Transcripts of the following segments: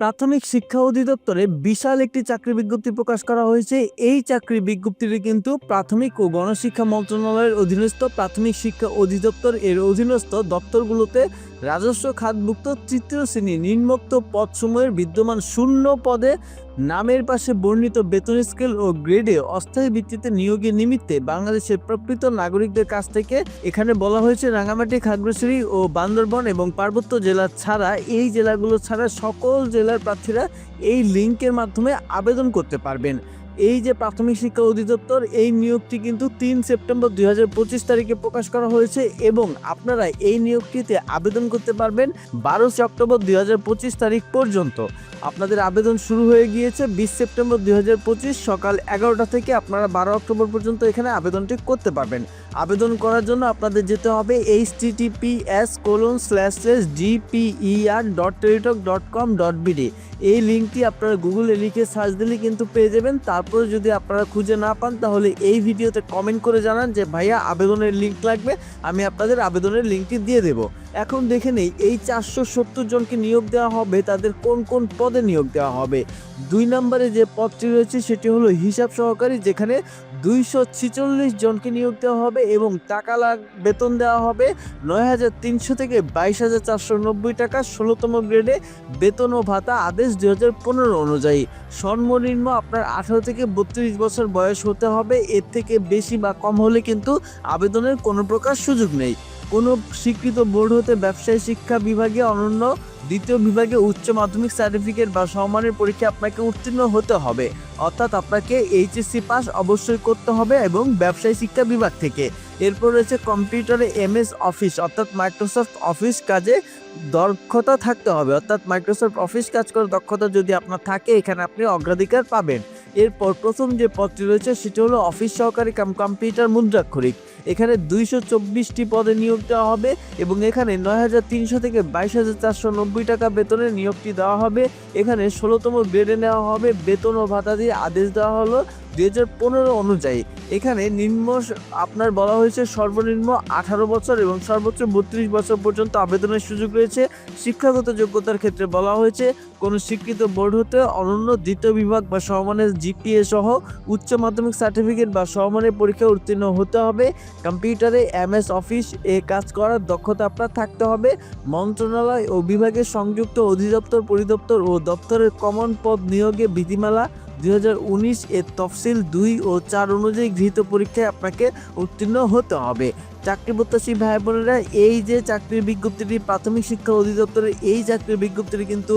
প্রাথমিক শিক্ষা অধিদপ্তরে বিশাল একটি চাকরি বিজ্ঞপ্তি প্রকাশ করা হয়েছে। এই চাকরি বিজ্ঞপ্তিটি কিন্তু প্রাথমিক ও গণশিক্ষা মন্ত্রণালয়ের অধীনস্থ প্রাথমিক শিক্ষা অধিদপ্তর এর অধীনস্থ দপ্তরগুলোতে রাজস্ব খাতভুক্ত তৃতীয় শ্রেণি নিম্নোক্ত পদসমূহের বিদ্যমান শূন্য পদে নামের পাশে বর্ণিত বেতন স্কেল ও গ্রেডে অস্থায়ী ভিত্তিতে নিয়োগের নিমিত্তে বাংলাদেশের প্রকৃত নাগরিকদের কাছ থেকে এখানে বলা হয়েছে রাঙামাটি, খাগড়াছড়ি ও বান্দরবন এবং পার্বত্য জেলা ছাড়া এই জেলাগুলো ছাড়া সকল জেলার প্রার্থীরা এই লিঙ্কের মাধ্যমে আবেদন করতে পারবেন। এই যে প্রাথমিক শিক্ষা অধিদপ্তর, এই নিয়োগটি কিন্তু তিন সেপ্টেম্বর দুই হাজার পঁচিশ তারিখে প্রকাশ করা হয়েছে এবং আপনারা এই নিয়োগটিতে আবেদন করতে পারবেন বারোশে অক্টোবর দুই হাজার পঁচিশ তারিখ পর্যন্ত। আপনাদের আবেদন শুরু হয়ে গিয়েছে বিশ সেপ্টেম্বর দুই হাজার পঁচিশ সকাল এগারোটা থেকে আপনারা বারো অক্টোবর পর্যন্ত এখানে আবেদনটি করতে পারবেন। আবেদন করার জন্য আপনাদের যেতে হবে H TTPS colon slash slash GPER dot Teletalk dot com dot BD এই লিঙ্কটি আপনারা গুগলে লিখে সার্চ দিলে কিন্তু পেয়ে যাবেন তারপরে যদি আপনারা খুঁজে না পান, তাহলে এই ভিডিওতে কমেন্ট করে জানান যে, ভাইয়া, আবেদনের লিঙ্ক লাগবে, আমি আপনাদের আবেদনের লিঙ্কটি দিয়ে দেব। এখন দেখে নেই, এই চারশো সত্তর জনকে নিয়োগ দেওয়া হবে, তাদের কোন কোন পদে নিয়োগ দেওয়া হবে। দুই নম্বরে যে পদটি রয়েছে, সেটি হলো হিসাব সহকারী, যেখানে দুইশো জনকে নিয়োগ দেওয়া হবে এবং টাকা লাগ, বেতন দেওয়া হবে নয় হাজার তিনশো থেকে বাইশ হাজার চারশো নব্বই টাকা ষোলোতম গ্রেডে বেতন ও ভাতা আদেশ দুই হাজার পনেরো অনুযায়ী। সর্বনিম্ন আপনার আঠারো থেকে বত্রিশ বছর বয়স হতে হবে, এর থেকে বেশি বা কম হলে কিন্তু আবেদনের কোনো প্রকার সুযোগ নেই। কোনো স্বীকৃত বোর্ড হতে ব্যবসায় শিক্ষা বিভাগে, অনন্য দ্বিতীয় বিভাগে উচ্চ মাধ্যমিক সার্টিফিকেট বা সমমানের পরীক্ষা আপনাকে উত্তীর্ণ হতে হবে। অর্থাৎ আপনাকে এইচএসসি পাস অবশ্যই করতে হবে এবং ব্যবসায় শিক্ষা বিভাগ থেকে। এরপর রয়েছে কম্পিউটারে এমএস অফিস অর্থাৎ মাইক্রোসফট অফিস কাজে দক্ষতা থাকতে হবে। অর্থাৎ মাইক্রোসফট অফিস কাজ করার দক্ষতা যদি আপনার থাকে, এখানে আপনি অগ্রাধিকার পাবেন। এরপর প্রথম যে পদটি রয়েছে, সেটি হলো অফিস সহকারী কাম কম্পিউটার মুদ্রাক্ষরিক। এখানে দুইশো চব্বিশটি পদে নিয়োগ দেওয়া হবে এবং এখানে নয় হাজার তিনশো থেকে বাইশ হাজার চারশো নব্বই টাকা বেতনে নিয়োগটি দেওয়া হবে। এখানে ষোলোতম বেড়ে নেওয়া হবে। বেতন ও ভাতা দিয়ে আদেশ দেওয়া হলো। দুই হাজার পনেরো অনুযায়ী এখানে নিম্ন আপনার বলা হয়েছে সর্বনিম্ন আঠারো বছর এবং সর্বোচ্চ বত্রিশ বছর পর্যন্ত আবেদনের সুযোগ রয়েছে। শিক্ষাগত যোগ্যতার ক্ষেত্রে বলা হয়েছে, কোনো স্বীকৃত বোর্ড হতে অনন্য দ্বিতীয় বিভাগ বা সমমানের জিপিএ সহ উচ্চ মাধ্যমিক সার্টিফিকেট বা সমমানের পরীক্ষা উত্তীর্ণ হতে হবে। কম্পিউটারে এমএস অফিস এ কাজ করার দক্ষতা আপনার থাকতে হবে। মন্ত্রণালয় ও বিভাগের সংযুক্ত অধিদপ্তর, পরিদপ্তর ও দপ্তরের কমন পদ নিয়োগে বিধিমালা দুই হাজার উনিশ এর তফসিল দুই ও চার অনুযায়ী গৃহীত পরীক্ষায় আপনাকে উত্তীর্ণ হতে হবে। চাকরি প্রত্যাশী ভাই বোনেরা, এই যে চাকরির বিজ্ঞপ্তিটি, প্রাথমিক শিক্ষা অধিদপ্তরের এই চাকরির বিজ্ঞপ্তিটি কিন্তু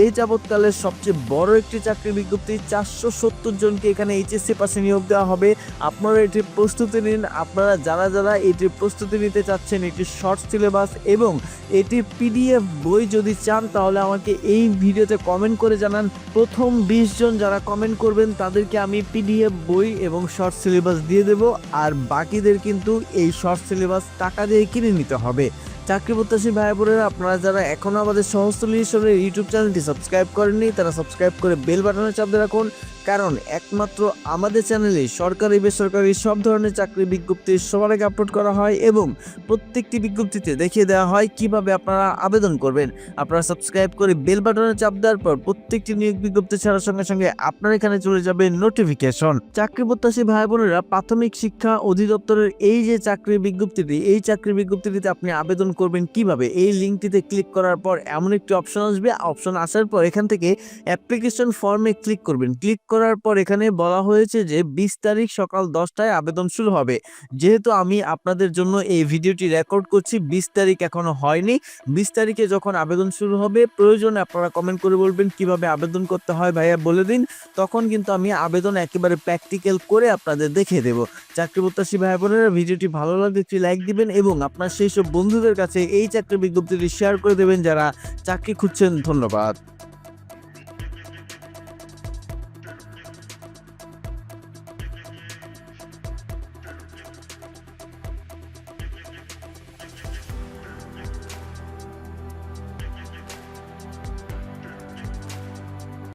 এই যাবৎকালের সবচেয়ে বড় একটি চাকরির বিজ্ঞপ্তি। চারশো সত্তর জনকে এখানে এইচএসসি পাশে নিয়োগ দেওয়া হবে। আপনারা এটির প্রস্তুতি নিন। আপনারা যারা যারা এটির প্রস্তুতি নিতে চাচ্ছেন, এটি শর্ট সিলেবাস এবং এটির পিডিএফ বই যদি চান, তাহলে আমাকে এই ভিডিওতে কমেন্ট করে জানান। প্রথম বিশ জন যারা কমেন্ট করবেন, তাদেরকে আমি পিডিএফ বই এবং শর্ট সিলেবাস দিয়ে দেব। আর বাকিদের কিন্তু এই শর্ট সিলেবাস টাকা দিয়ে কিনে নিতে হবে। চাকরি প্রত্যাশী ভাই বোনেরা, আপনারা যারা এখনও আমাদের সহস্থলীশ্বরের ইউটিউব চ্যানেলটি সাবস্ক্রাইব করেননি, তারা সাবস্ক্রাইব করে বেল বাটনে চাপ দিয়ে রাখুন। কারণ একমাত্র আমাদের চ্যানেলে সরকারি, বেসরকারি সব ধরনের চাকরি বিজ্ঞপ্তি সবার আগে আপলোড করা হয় এবং প্রত্যেকটি বিজ্ঞপ্তিতে দেখিয়ে দেওয়া হয় কীভাবে আপনারা আবেদন করবেন। আপনারা সাবস্ক্রাইব করে বেল বাটনে চাপ দেওয়ার পর প্রত্যেকটি নিয়োগ বিজ্ঞপ্তি ছাড়ার সঙ্গে সঙ্গে আপনার এখানে চলে যাবে নোটিফিকেশন চাকরি প্রত্যাশী ভাই বোনেরা প্রাথমিক শিক্ষা অধিদপ্তরের এই যে চাকরির বিজ্ঞপ্তিটি, এই চাকরির বিজ্ঞপ্তিটিতে আপনি আবেদন করবেন কীভাবে? এই লিঙ্কটিতে ক্লিক করার পর এমন একটি অপশন আসবে। অপশন আসার পর এখান থেকে অ্যাপ্লিকেশন ফর্মে ক্লিক করবেন। ক্লিক করার পর এখানে বলা হয়েছে যে, বিশ তারিখ সকাল দশটায় আবেদন শুরু হবে। যেহেতু আমি আপনাদের জন্য এই ভিডিওটি রেকর্ড করছি, বিশ তারিখ এখনও হয়নি। বিশ তারিখে যখন আবেদন শুরু হবে, প্রয়োজনে আপনারা কমেন্ট করে বলবেন কীভাবে আবেদন করতে হয় ভাইয়া বলে দিন। তখন কিন্তু আমি আবেদন একেবারে প্র্যাকটিক্যাল করে আপনাদের দেখিয়ে দেবো। চাকরি প্রত্যাশী ভাই বোনেরা, ভিডিওটি ভালো লাগলে একটি লাইক দিবেন এবং আপনার সেই সব বন্ধুদের কাছে এই চাকরি বিজ্ঞপ্তিটি শেয়ার করে দেবেন যারা চাকরি খুঁজছেন। ধন্যবাদ।